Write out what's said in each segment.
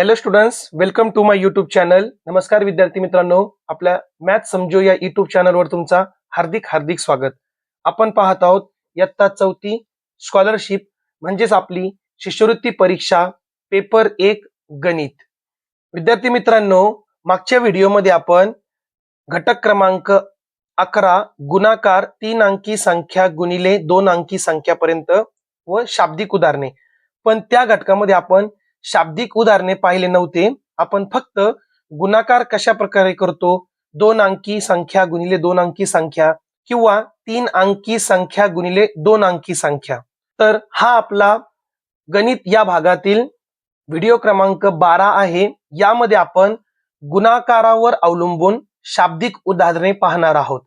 Hello students welcome to my YouTube channel नमस्कार विद्यार्थी मित्रांनो. आपल्या मॅथ समजो या युट्यूब चॅनलवर तुमचा हार्दिक हार्दिक स्वागत. आपण पाहत आहोत इयत्ता चौथी स्कॉलरशिप म्हणजेच आपली शिष्यवृत्ती परीक्षा पेपर एक गणित. विद्यार्थी मित्रांनो मागच्या व्हिडिओमध्ये आपण घटक क्रमांक अकरा गुणाकार तीन अंकी संख्या गुणिले दोन अंकी संख्यापर्यंत व शाब्दिक उदाहरणे. पण त्या घटकामध्ये आपण शाब्दिक उदाहरणे पाहिले नव्हते. आपण फक्त गुणाकार कशा प्रकारे करतो? दोन अंकी संख्या गुणिले दोन अंकी संख्या किंवा तीन अंकी संख्या गुणिले दोन अंकी संख्या. तर हा आपला गणित या भागातील व्हिडिओ क्रमांक बारा आहे. यामध्ये आपण गुणाकारावर अवलंबून शाब्दिक उदाहरणे पाहणार आहोत.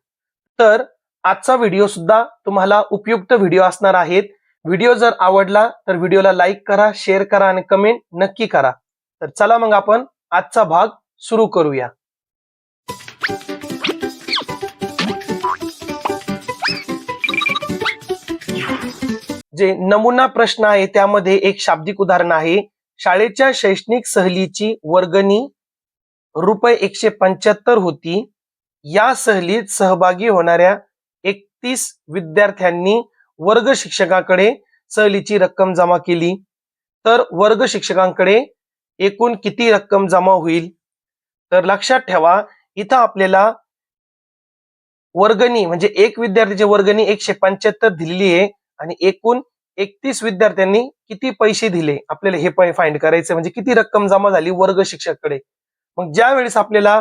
तर आजचा व्हिडिओ सुद्धा तुम्हाला उपयुक्त व्हिडिओ असणार आहेत. व्हिडिओ जर आवडला तर व्हिडिओला लाईक करा शेअर करा आणि कमेंट नक्की करा. तर चला मग आपण आजचा भाग सुरू करूया. जे नमुना प्रश्न आहे त्यामध्ये एक शाब्दिक उदाहरण आहे. शाळेच्या शैक्षणिक सहलीची वर्गणी रुपये एकशे पंच्याहत्तर होती. या सहलीत सहभागी होणाऱ्या एकतीस विद्यार्थ्यांनी वर्ग शिक्षकाकडे सहलीची रक्कम जमा केली. तर वर्ग शिक्षकांकडे एकूण किती रक्कम जमा होईल? तर लक्षात ठेवा इथं आपल्याला वर्गणी म्हणजे एक विद्यार्थ्याची वर्गणी एकशे पंच्याहत्तर दिलेली आहे आणि एकूण एकतीस विद्यार्थ्यांनी किती पैसे दिले? आपल्याला हे फाइंड करायचं म्हणजे किती रक्कम जमा झाली वर्ग शिक्षकाकडे? मग ज्या वेळेस आपल्याला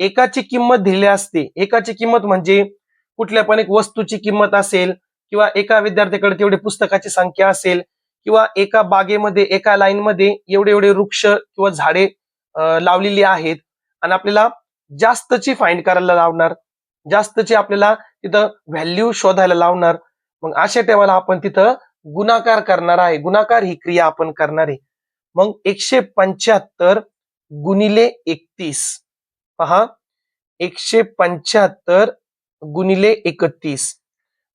एकाची किंमत दिली असते एकाची किंमत म्हणजे कुठल्या पण एक वस्तूची किंमत असेल किंवा एका विद्यार्थ्याकडे तेवढी पुस्तकाची संख्या असेल किंवा एका बागेमध्ये एका लाईनमध्ये एवढे एवढे वृक्ष किंवा झाडे लावलेली आहेत आणि आपल्याला जास्तची फाइंड करायला लावणार जास्तची आपल्याला तिथं व्हॅल्यू शोधायला लावणार मग अशा टेवाला आपण तिथं गुणाकार करणार आहे. गुणाकार ही क्रिया आपण करणार आहे. मग एकशे पंच्याहत्तर गुणिले एकतीस. पहा. एकशे पंच्याहत्तर गुणिले एकतीस.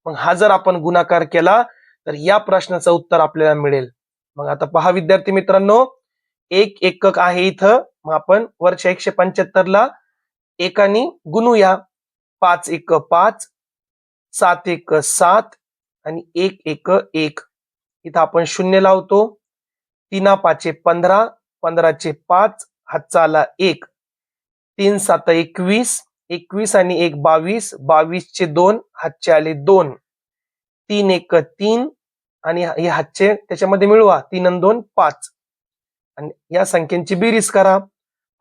मग हा जर आपण गुणाकार केला तर या प्रश्नाचं उत्तर आपल्याला मिळेल. मग आता पहा विद्यार्थी मित्रांनो एक एकक आहे इथं. मग आपण वर्ष एकशे पंच्याहत्तरला एकानी एकाने गुणूया. पाच एक पाच सात एक सात आणि एक एक एक. इथं आपण शून्य लावतो. तीना पाचे पंधरा पंधराचे पाच हातचा आला एक. तीन सात एकवीस एकवीस आणि एक बावीस बावीसचे दोन हातचे आले दोन. तीन एक तीन आणि हे हातचे त्याच्यामध्ये मिळवा तीन आणि दोन पाच. आणि या संख्यांची बेरीज करा.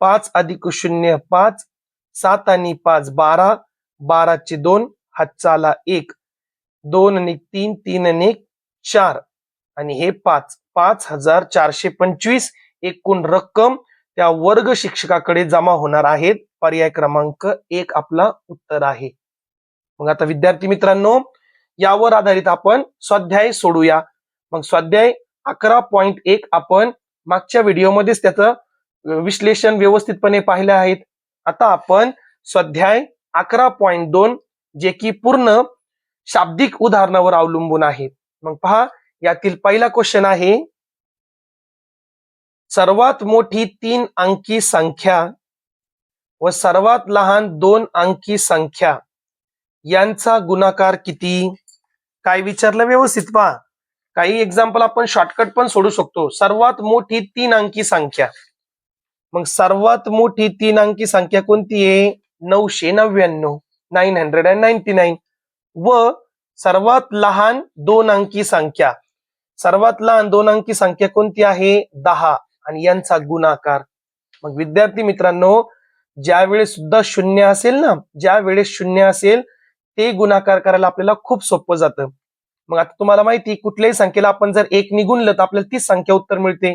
पाच अधिक शून्य पाच सात आणि पाच बारा बाराचे दोन हातचा आला एक. दोन आणि तीन तीन आणि एक चार. आणि हे पाच पाच हजार चारशे पंचवीस एकूण रक्कम त्या वर्ग शिक्षकाकडे जमा होणार आहेत. पर्याय क्रमांक एक आपला उत्तर आहे. मग आता विद्यार्थी मित्रांनो यावर आधारित आपण स्वाध्याय सोडूया. मग स्वाध्याय अकरा पॉइंट एक आपण मागच्या व्हिडिओमध्येच त्याचं विश्लेषण व्यवस्थितपणे पाहिले आहेत. आता आपण स्वाध्याय अकरा पॉइंट दोन जे की पूर्ण शाब्दिक उदाहरणावर अवलंबून आहे. मग पहा यातील पहिला क्वेश्चन आहे सर्वात मोठी तीन अंकी संख्या व सर्वात लहान दोन अंकी संख्या यांचा गुणाकार किती? काय विचारलं व्यवस्थित पहा. काही एक्झाम्पल आपण शॉर्टकट पण सोडू शकतो. सर्वात मोठी तीन अंकी संख्या. मग सर्वात मोठी तीन अंकी संख्या कोणती आहे? नऊशे नव्याण्णव nine hundred and ninety nine व सर्वात लहान दोन अंकी संख्या. सर्वात लहान दोन अंकी संख्या कोणती आहे? दहा. आणि यांचा गुणाकार. मग विद्यार्थी मित्रांनो ज्या वेळेस सुद्धा शून्य असेल ना ज्या वेळेस शून्य असेल ते गुणाकार करायला आपल्याला खूप सोपं जातं. मग आता तुम्हाला माहिती कुठल्याही संख्येला आपण जर एक निगुणलं तर आपल्याला तीच संख्या उत्तर मिळते.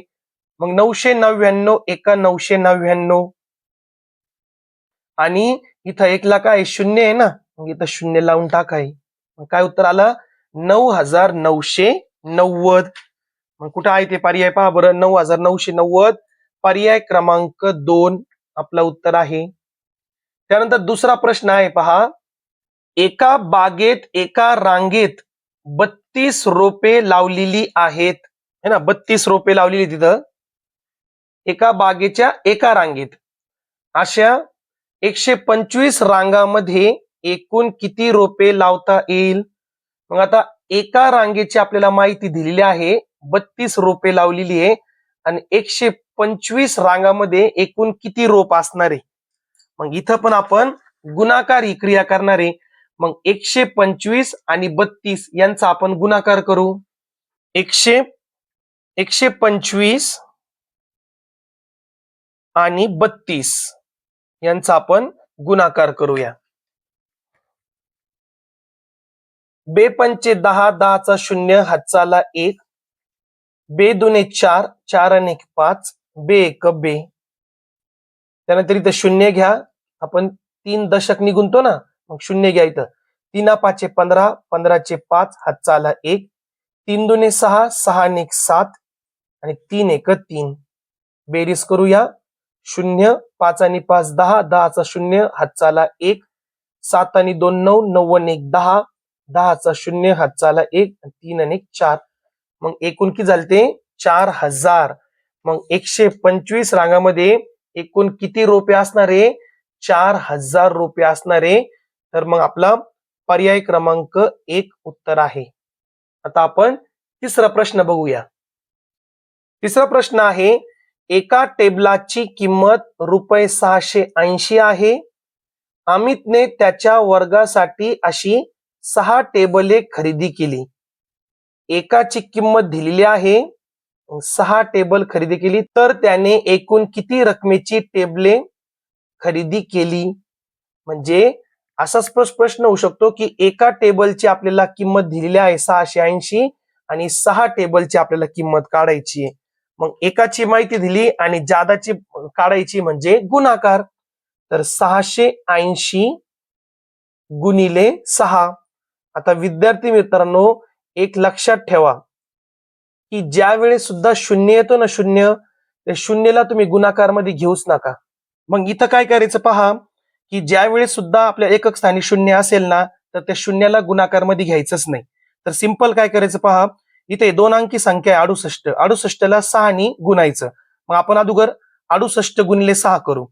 मग नऊशे नव्याण्णव एका नऊशे नव्याण्णव आणि इथं एकला काय शून्य आहे ना? मग इथं शून्य लावून टाकाय. मग काय उत्तर आलं? नऊ हजार नऊशे नव्वद. मग कुठं आहे ते पर्याय पहा बरं. नऊ हजार नऊशे नव्वद. पर्याय क्रमांक दोन. आपलं उत्तर आहे. त्यानंतर दुसरा प्रश्न आहे पहा. एका बागेत एका रांगेत बत्तीस रोपे लावलेली आहेत. है ना? बत्तीस रोपे लावलेली तिथं. एका बागेच्या एका रांगेत. अशा एकशे पंचवीस रांगामध्ये एकूण किती रोपे लावता येईल? मग आता एका रांगेची आपल्याला माहिती दिलेली आहे. बत्तीस रोपे लावलेली आहे आणि एकशे पंचवीस रांगामध्ये एकूण किती रोप असणार आहे? मग इथं पण आपण गुणाकार ही क्रिया करणार आहे. मग एकशे पंचवीस आणि बत्तीस यांचा आपण गुणाकार करू. एकशे एकशे पंचवीस आणि बत्तीस यांचा आपण गुणाकार करूया. बेपंचे दहा दहाचा शून्य हातचाला एक बे दोने चार चार आणि एक पाच बे एक बे. त्यानंतर इथं शून्य घ्या. आपण तीन दशक निघूनतो ना मग शून्य घ्या इथं. तीना पाचशे पंधरा पंधराचे पाच हातचाला एक. तीन दुने सहा सहा आणि एक सात आणि तीन एक तीन. बेरीज करूया. शून्य पाच आणि पाच दहा दहाचा शून्य हातचाला एक. सात आणि दोन नऊ नऊ आणि एक दहा. दहाचा शून्य हातचाला एक. आणि तीन आणि एक चार. मग एकूण किती झालते? चार हजार. मग एकशे पंचवीस रांगामध्ये एकूण किती रोपे असणारे? चार हजार रोपे असणारे. तर मग आपला पर्याय क्रमांक एक उत्तर आहे. आता आपण तिसरा प्रश्न बघूया. तिसरा प्रश्न आहे एका टेबलाची किंमत रुपये सहाशे ऐंशी आहे. अमितने त्याच्या वर्गासाठी अशी सहा टेबले खरेदी केली. एकाची किंमत दिलेली आहे. सहा टेबल खरेदी केली. तर त्याने एकूण किती रकमेची टेबले खरेदी केली? म्हणजे असाच स्पष्ट प्रश्न होऊ शकतो की एका टेबलची आपल्याला किंमत दिलेली आहे सहाशे ऐंशी आणि सहा टेबलची आपल्याला किंमत काढायची आहे. मग एकाची माहिती दिली आणि जादाची काढायची म्हणजे गुणाकार. तर सहाशे ऐंशी गुणिले सहा. आता विद्यार्थी मित्रांनो एक लक्षात ठेवा की ज्या वेळेस सुद्धा शून्य येतो ना शून्य त्या शून्यला तुम्ही गुणाकारमध्ये घेऊच नका. मग इथं काय करायचं पहा की ज्या वेळेस सुद्धा आपल्या एकक स्थानी शून्य असेल ना तर त्या शून्याला गुणाकारमध्ये घ्यायचंच नाही. तर सिंपल काय करायचं पहा इथे दोन अंकी संख्या आहे अडुसष्ट. अडुसष्टला सहानी गुणायचं. मग आपण अगोदर अडुसष्ट गुणले सहा करू.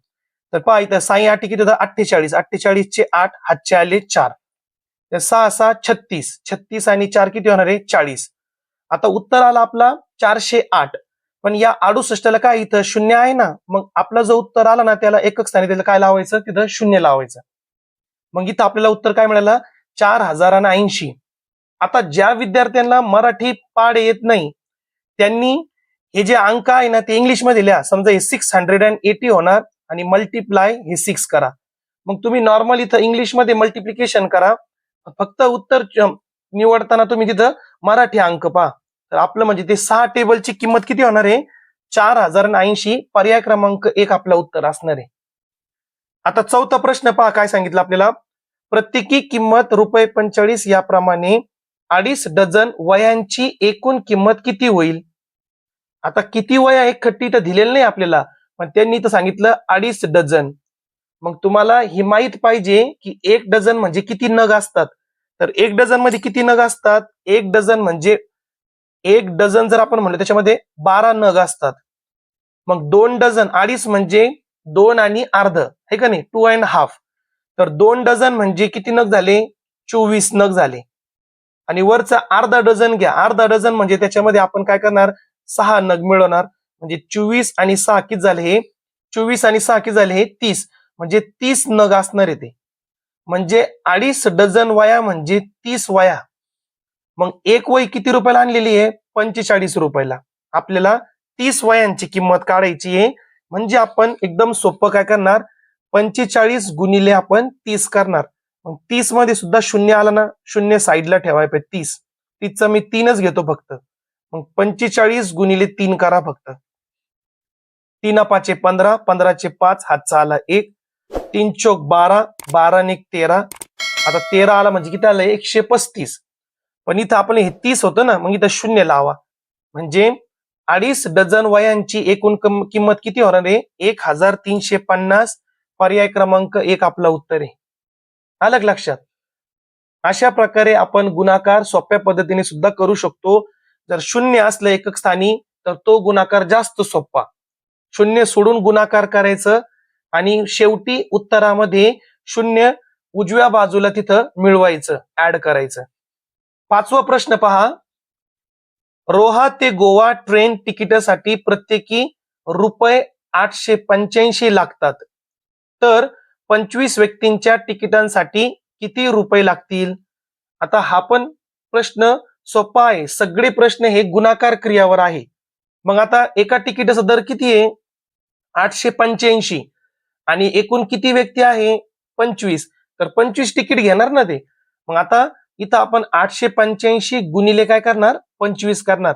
तर पहा इथं साई आठ किती अठ्ठेचाळीस अठ्ठेचाळीस. चे आठ हातचे आले चार. सहा सहा छत्तीस. छत्तीस आणि चार किती होणार आहे? चाळीस. आता उत्तर आला आपला चारशे आठ. पण या अडुसष्टला काय इथं? शून्य आहे ना? मग आपला जो उत्तर आला ना त्याला एकक स्थानी त्याला काय लावायचं? तिथं शून्य लावायचं. मग इथं आपल्याला उत्तर काय मिळालं? चार हजार ऐंशी. आता ज्या विद्यार्थ्यांना मराठी पाड येत नाही त्यांनी हे जे अंक आहे ना ते इंग्लिशमध्ये लिहा. समजा हे सिक्स हंड्रेड अँड एटी होणार आणि मल्टिप्लाय हे सिक्स करा. मग तुम्ही नॉर्मल इथं इंग्लिशमध्ये मल्टिप्लिकेशन करा. फक्त उत्तर निवडताना तुम्ही तिथं मराठी अंक पहा. तर आपलं म्हणजे ते सहा टेबलची किंमत किती होणार आहे? चार हजार ऐंशी पर्याय क्रमांक एक आपलं उत्तर असणार आहे. आता चौथा प्रश्न पहा काय सांगितलं आपल्याला? प्रत्येकी किंमत रुपये पंचेचाळीस याप्रमाणे अडीच डझन वयांची एकूण किंमत किती होईल? आता किती वया एक खट्टी तर दिलेलं नाही आपल्याला पण त्यांनी तर सांगितलं अडीच डझन. मग तुम्हाला ही माहीत पाहिजे की एक डझन म्हणजे किती नग असतात? तर एक डझनमध्ये किती नग असतात? एक डझन म्हणजे एक डझन जर आपण म्हणलं त्याच्यामध्ये बारा नग असतात. मग दोन डझन अडीच म्हणजे दोन आणि अर्ध हे का नाही? टू अँड हाफ तर दोन डझन म्हणजे किती नग झाले? चोवीस नग झाले. आणि वरचा अर्धा डझन घ्या. अर्धा डझन म्हणजे त्याच्यामध्ये आपण काय करणार? सहा नग मिळवणार. म्हणजे चोवीस आणि सहा किती झाले हे? चोवीस आणि सहा किती झाले हे? तीस. म्हणजे तीस नग असणार आहे ते. म्हणजे अडीच डझन वया म्हणजे तीस वया. मग एक वय किती रुपयाला आणलेली आहे? पंचेचाळीस रुपयाला. आपल्याला तीस वयांची किंमत काढायची आहे. म्हणजे आपण एकदम सोपं काय करणार? पंचेचाळीस गुणिले आपण तीस करणार. मग तीसमध्ये सुद्धा शून्य आला ना? शून्य साईडला ठेवाय पाहिजे तीस. तीसच मी तीनच घेतो फक्त. मग पंचेचाळीस गुणिले तीन करा फक्त. तीन पाचे पंधरा पंधराचे पाच हातचा आला एक. तीन चौक बारा बारा निक एक तेरा. आता तेरा आला म्हणजे किती आलं? एकशे पस्तीस. पण इथं आपण हे तीस होतं ना मग इथं शून्य लावा. म्हणजे अडीच डझन वयांची एकूण किंमत किती होणार आहे? एक हजार तीनशे पन्नास. पर्याय क्रमांक एक आपलं उत्तर आहे. आलं लक्षात? अशा प्रकारे आपण गुणाकार सोप्या पद्धतीने सुद्धा करू शकतो. जर शून्य असलं एकक स्थानी तर तो गुणाकार जास्त सोपा. शून्य सोडून गुणाकार करायचं आणि शेवटी उत्तरामध्ये शून्य उजव्या बाजूला तिथं मिळवायचं ऍड करायचं. पाचवा प्रश्न पहा. रोहा ते गोवा ट्रेन तिकिटासाठी प्रत्येकी रुपये आठशे पंच्याऐंशी लागतात. तर पंचवीस व्यक्तींच्या तिकिटांसाठी किती रुपये लागतील? आता हा पण प्रश्न सोपा आहे. सगळे प्रश्न हे गुणाकार क्रियावर आहे. मग आता एका तिकिटाचा दर किती आहे? आठशे पंच्याऐंशी. आणि एकूण किती व्यक्ती आहे? पंचवीस. तर पंचवीस तिकीट घेणार ना ते? मग आता इथं आपण आठशे पंच्याऐंशी गुणिले काय करणार? पंचवीस करणार.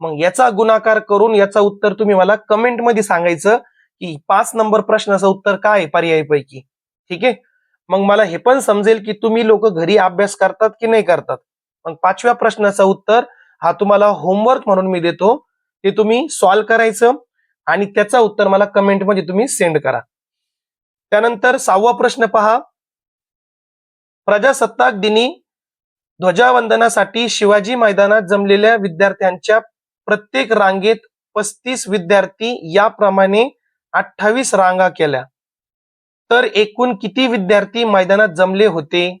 मग याचा गुणाकार करून याचा उत्तर तुम्ही मला कमेंटमध्ये सांगायचं की पाच नंबर प्रश्नाचं उत्तर काय आहे पर्यायीपैकी? ठीक आहे? मग मला हे पण समजेल की तुम्ही लोक घरी अभ्यास करतात की नाही करतात? मग पाचव्या प्रश्नाचं उत्तर हा तुम्हाला होमवर्क म्हणून मी देतो. ते तुम्ही सॉल्व्ह करायचं आणि त्याचा उत्तर मला कमेंटमध्ये तुम्ही सेंड करा. त्यानंतर सहावा प्रश्न पहा. प्रजासत्ताक दिनी ध्वजावंदनासाठी शिवाजी मैदानात जमलेल्या विद्यार्थ्यांच्या प्रत्येक रांगेत पस्तीस विद्यार्थी याप्रमाणे अठ्ठावीस रांगा केल्या. तर एकूण किती विद्यार्थी मैदानात जमले होते?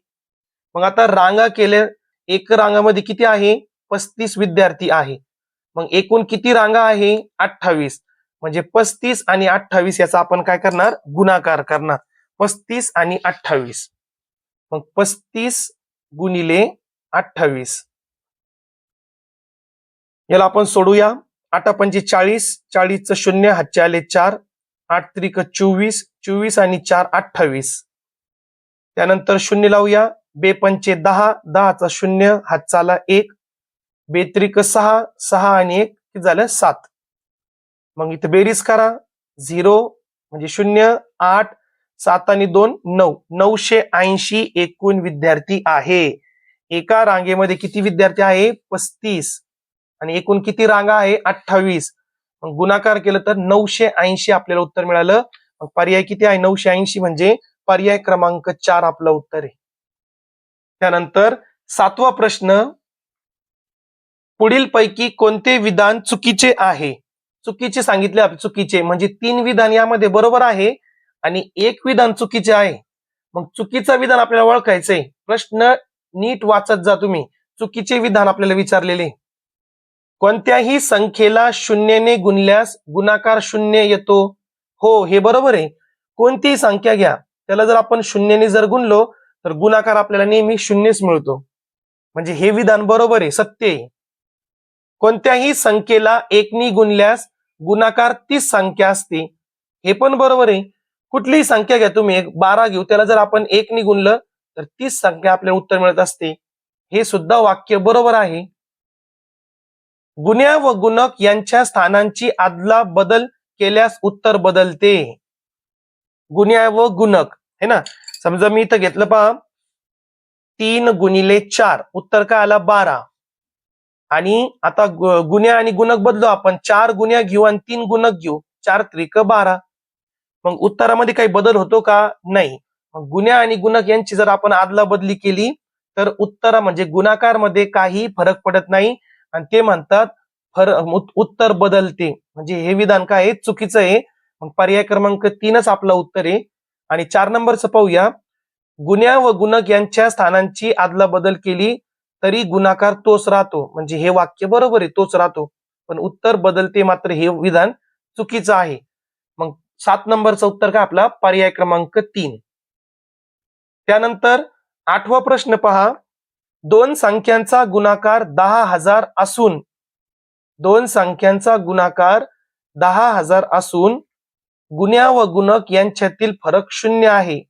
मग आता रांगा केल्या एक रांगामध्ये किती आहे? पस्तीस विद्यार्थी आहे. मग एकूण किती रांगा आहे? अठ्ठावीस. म्हणजे पस्तीस आणि अठ्ठावीस याचा आपण काय करणार? गुणाकार करणार. पस्तीस आणि अठ्ठावीस. मग पस्तीस गुणिले अठ्ठावीस. याला आपण सोडूया. आठ पंचे चाळीस चाळीसचं शून्य हातचे आले चार. आठ त्रिक चोवीस चोवीस आणि चार अठ्ठावीस. त्यानंतर शून्य लावूया. बे पंचे दहा दहाचा शून्य हातचाला एक. बेत्रिक सहा सहा आणि एक झालं? सात. मग इथे बेरीज करा. झिरो म्हणजे शून्य आठ सात आणि दोन नऊ. नऊशे ऐंशी एकूण विद्यार्थी आहे. एका रांगेमध्ये किती विद्यार्थी आहे? पस्तीस. आणि एकूण किती रांगा आहे? अठ्ठावीस. मग गुणाकार केलं तर नऊशे ऐंशी आपल्याला उत्तर मिळालं. मग पर्याय किती आहे? नऊशे ऐंशी म्हणजे पर्याय क्रमांक चार आपलं उत्तर आहे. त्यानंतर सातवा प्रश्न. पुढील पैकी कोणते विधान चुकीचे आहे? चुकीचे सांगितले चुकीचे. म्हणजे तीन विधान यामध्ये बरोबर आहे आणि एक विधान चुकीचे आहे. मग चुकीचं विधान आपल्याला ओळखायचंय. प्रश्न नीट वाचत जा तुम्ही. चुकीचे विधान आपल्याला विचारलेले. कोणत्याही संख्येला शून्यने गुणल्यास गुणाकार शून्य येतो. हो हे बरोबर आहे. कोणतीही संख्या घ्या. त्याला जर आपण शून्यने जर गुणलो तर गुणाकार आपल्याला नेहमी शून्यच मिळतो. म्हणजे हे विधान बरोबर आहे. सत्य आहे. कोणत्याही संख्येला एकनी गुणल्यास गुणाकार तीच संख्या असते. हे पण बरोबर आहे. कुठलीही संख्या घ्या तुम्ही एक बारा घेऊ त्याला जर आपण एकनी गुणलं तर तीच संख्या आपल्याला उत्तर मिळत असते. हे सुद्धा वाक्य बरोबर आहे. गुन्ह्या व गुणक यांच्या स्थानांची आदला बदल केल्यास उत्तर बदलते. गुन्ह्या व गुणक है ना? समजा मी इथं घेतलं पहा. तीन गुणिले चार उत्तर काय आला? बारा. आणि आता गुन्ह्या आणि गुणक बदलू आपण. चार गुन्ह्या घेऊ आणि तीन गुणक घेऊ. चार त्रिक बारा. मग उत्तरामध्ये काही बदल होतो का? नाही. मग गुन्ह्या आणि गुणक यांची जर आपण आदला बदली केली तर उत्तर म्हणजे गुणाकारमध्ये काही फरक पडत नाही. आणि ते म्हणतात फर उत्तर बदलते. म्हणजे हे विधान काय आहे? चुकीचं आहे. मग पर्याय क्रमांक तीनच आपलं उत्तर आहे. आणि चार नंबरचं पाहूया. गुन्ह्या व गुणक यांच्या स्थानांची आदला बदल केली तरी गुणाकार तोच राहतो. म्हणजे हे वाक्य बरोबर आहे तोच राहतो. पण उत्तर बदलते मात्र हे विधान चुकीचं आहे. मग सात नंबरचं उत्तर काय आपला? पर्याय क्रमांक तीन. त्यानंतर आठवा प्रश्न पहा. दोन संख्यांचा गुणाकार दहा हजार असून दोन संख्यांचा गुणाकार दहा हजार असून गुन्ह्या व गुणक यांच्यातील फरक शून्य आहे.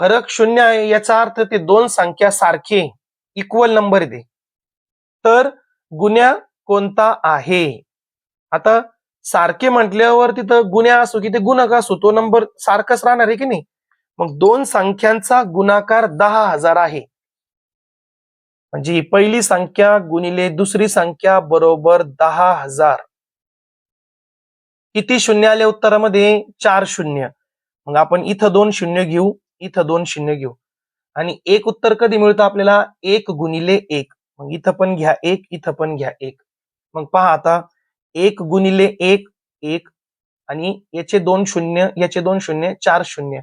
फरक शून्य आहे याचा अर्थ ते दोन संख्या सारखे. इक्वल नंबर येते तर गुन्ह्या कोणता आहे? आता सारखे म्हटल्यावर तिथं गुन्हा असो की ते गुणक असो तो नंबर सारखाच राहणार आहे की नाही? मग दोन संख्यांचा गुणाकार दहा हजार आहे. म्हणजे पहिली संख्या गुणिले दुसरी संख्या बरोबर दहा हजार. किती शून्य आले उत्तरामध्ये? चार शून्य. मग आपण इथं दोन शून्य घेऊ इथं दोन शून्य घेऊ. आणि एक उत्तर कधी मिळतं आपल्याला? एक गुणिले एक. मग इथं पण घ्या एक इथं पण घ्या एक. मग पहा आता एक गुणिले एक एक आणि याचे दोन शून्य याचे दोन शून्य चार शून्य.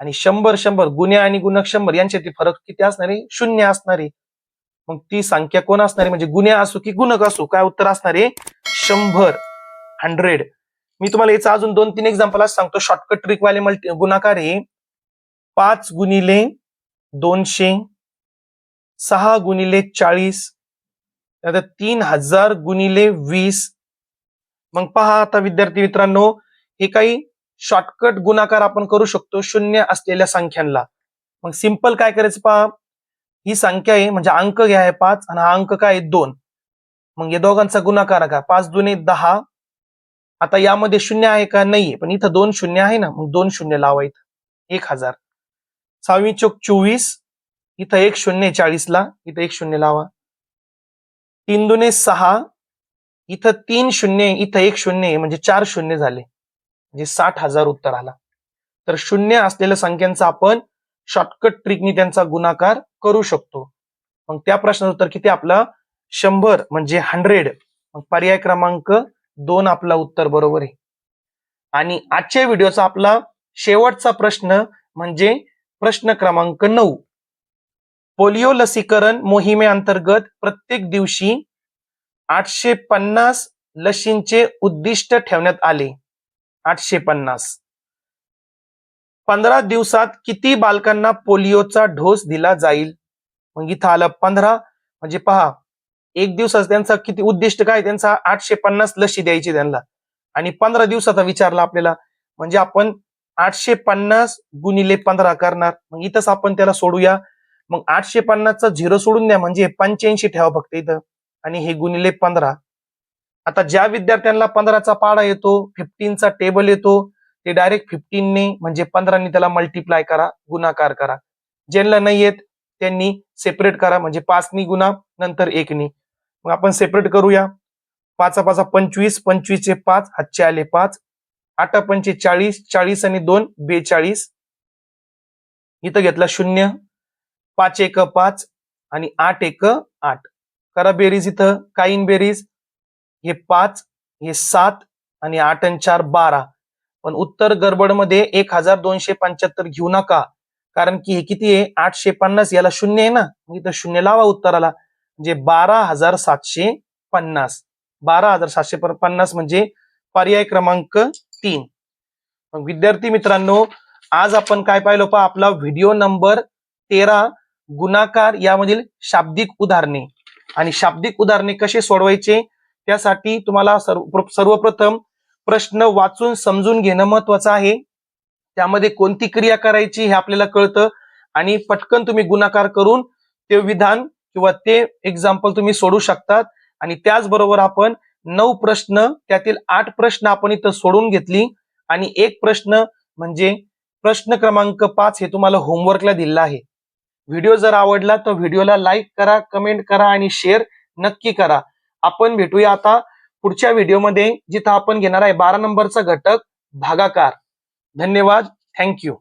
आणि शंभर शंभर गुन्हे आणि गुणक शंभर यांच्यातील फरक किती असणारे शून्य असणार आहे. मग ती संख्या कोण असणार आहे? म्हणजे गुन्हे असो की गुणक असो? काय उत्तर असणार आहे? शंभर. हंड्रेड. मी तुम्हाला याचं अजून दोन तीन एक्झाम्पल सांगतो. शॉर्टकट ट्रिकवाले मल्टी गुणाकार आहे. पाच गुणिले दोनशे सहा गुणिले चाळीस आता तीन हजार गुणिले वीस. मग पहा आता विद्यार्थी मित्रांनो हे काही शॉर्टकट गुणाकार आपण करू शकतो शून्य असलेल्या संख्यांना मग सिंपल काय करायचं पहा? ही संख्या आहे म्हणजे अंक घ्या आहे पाच आणि हा अंक काय आहे? दोन. मग या दोघांचा गुणाकार का पाच दुने दहा. आता यामध्ये शून्य आहे का? नाहीये. पण इथं दोन शून्य आहे ना मग दोन शून्य लावा इथं. एक हजार. सहावी चौक चोवीस इथं एक शून्य चाळीसला इथं एक शून्य लावा. तीन दुने सहा इथं तीन शून्य इथं एक शून्य म्हणजे चार शून्य झाले. म्हणजे साठ हजार उत्तर आला. तर शून्य असलेल्या संख्यांचा आपण शॉर्टकट ट्रिकनी त्यांचा गुणाकार करू शकतो. मग त्या प्रश्नाचं उत्तर किती आपलं? शंभर म्हणजे हंड्रेड मग पर्याय क्रमांक दोन आपला उत्तर बरोबर आहे. आणि आजच्या व्हिडिओचा आपला शेवटचा प्रश्न म्हणजे प्रश्न क्रमांक नऊ. पोलिओ लसीकरण मोहिमेअंतर्गत प्रत्येक दिवशी आठशे पन्नास लशींचे उद्दिष्ट ठेवण्यात आले. आठशे पन्नास. पंधरा दिवसात किती बालकांना पोलिओचा डोस दिला जाईल? मग इथं आलं पंधरा. म्हणजे पहा एक दिवसात त्यांचा किती उद्दिष्ट काय? त्यांचा आठशे पन्नास लशी द्यायची त्यांना. आणि पंधरा दिवसाचा विचारला आपल्याला. म्हणजे आपण आठशे पन्नास गुणिले पंधरा करणार. मग इथंच आपण त्याला सोडूया. मग आठशे पन्नासचा झिरो सोडून द्या म्हणजे पंच्याऐंशी ठेवा फक्त इथं. आणि हे गुणिले पंधरा. आता ज्या विद्यार्थ्यांना पंधराचा पाडा येतो फिफ्टीनचा टेबल येतो ते डायरेक्ट फिफ्टीनने म्हणजे पंधराने त्याला मल्टिप्लाय करा गुणाकार करा. ज्यांना नाही येत त्यांनी सेपरेट करा म्हणजे पाचनी गुणा नंतर एकनी. मग आपण सेपरेट करूया. पाचा पाचा पंचवीस पंचवीसचे पाच हातचे आले पाच. आठ पंचे चाळीस चाळीस आणि दोन बेचाळीस. इथं घेतला शून्य पाच एक पाच आणि आठ एक आठ. करा बेरीज इथं काईन बेरीज. हे पाच हे सात आणि आठ आणि चार बारा. पण उत्तर गडबडमध्ये एक हजार दोनशे पंच्याहत्तर घेऊ नका. कारण की हे किती आहे? आठशे पन्नास याला शून्य आहे ना? मग इथं शून्य लावा उत्तराला. म्हणजे बारा हजार सातशे पन्नास. बारा हजार सातशे पन्नास म्हणजे पर्याय क्रमांक तीन. मग विद्यार्थी मित्रांनो आज आपण काय पाहिलं पहा आपला व्हिडिओ नंबर तेरा गुणाकार यामधील शाब्दिक उदाहरणे. आणि शाब्दिक उदाहरणे कसे सोडवायचे? त्यासाठी तुम्हाला सर्व सर्वप्रथम प्रश्न वाचून समजून घेणं महत्वाचं आहे. त्यामध्ये कोणती क्रिया करायची हे आपल्याला कळतं. आणि पटकन तुम्ही गुणाकार करून ते विधान किंवा ते एक्झाम्पल तुम्ही सोडू शकतात. आणि त्याचबरोबर आपण नऊ प्रश्न त्यातील आठ प्रश्न आपण इथं सोडून घेतली. आणि एक प्रश्न म्हणजे प्रश्न क्रमांक पाच हे तुम्हाला होमवर्कला दिलेला आहे. व्हिडिओ जर आवडला तर व्हिडिओला लाईक करा कमेंट करा आणि शेअर नक्की करा. आपण भेटूया आता पुढच्या व्हिडिओमध्ये जिथं आपण घेणार आहे बारा नंबरचा घटक भागाकार. धन्यवाद. थँक्यू